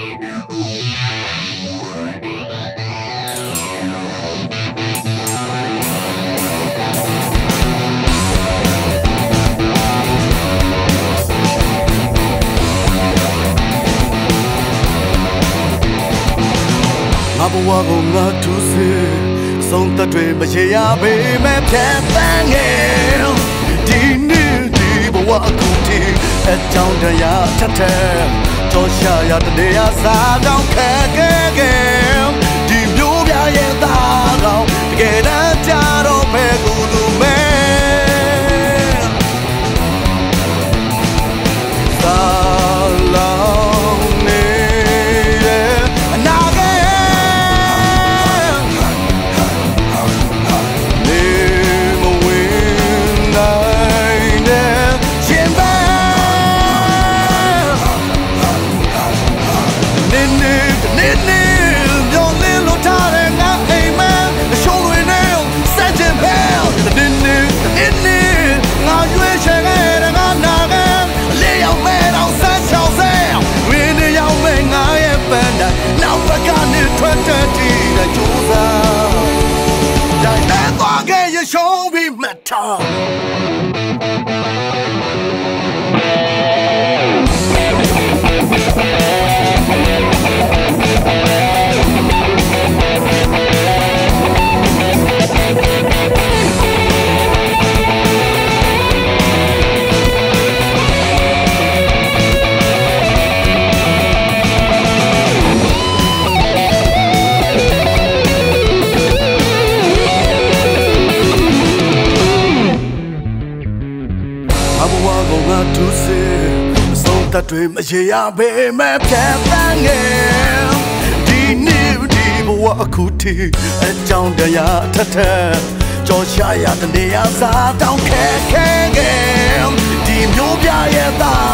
ငါဘဝကိုငါသူစေဆုံးသက်တွေမရေရပေမဲ့ဖြတ်သန်းငယ်ဒီနေ့ဒီဘဝအခုထိအကြောင်းတရားထက်ထက် ကြောရှာရတဲ့နေရာစားတောင်းခဲခဲ နေနေနေမျောလင်းလို့ထားတဲ့ငါအိမ်မက်အရှုံးတွေနဲ့စက်ချင်ပဲနေနေနေနေငါရွေးချယ်ခဲ့တဲ့ငါနာဂတ်လေးရောက်မဲ့တော့ဆက်ချောင်းစဲဝင်းနေရောက်မဲ့ငါရဲ့ပန်းတိုင်းနောက်ဘက်ကနေထွက်တဲ့တီးတဲ့ကြိုးစားတိုင်းနဲ့သွားခဲ့ရရှုံးပြီးမှတ်ထား စေအဆုံးသက်တွေမရေရပေမဲ့ဖြတ်သန်းငယ်ဒီနေ့ဒီဘဝအခုထိအကြောင်းတရားထက်ထက်ကြောရှာရတဲ့နေရာစားတောင်းခဲခဲခဲဒီမျိုးပြရဲ့သား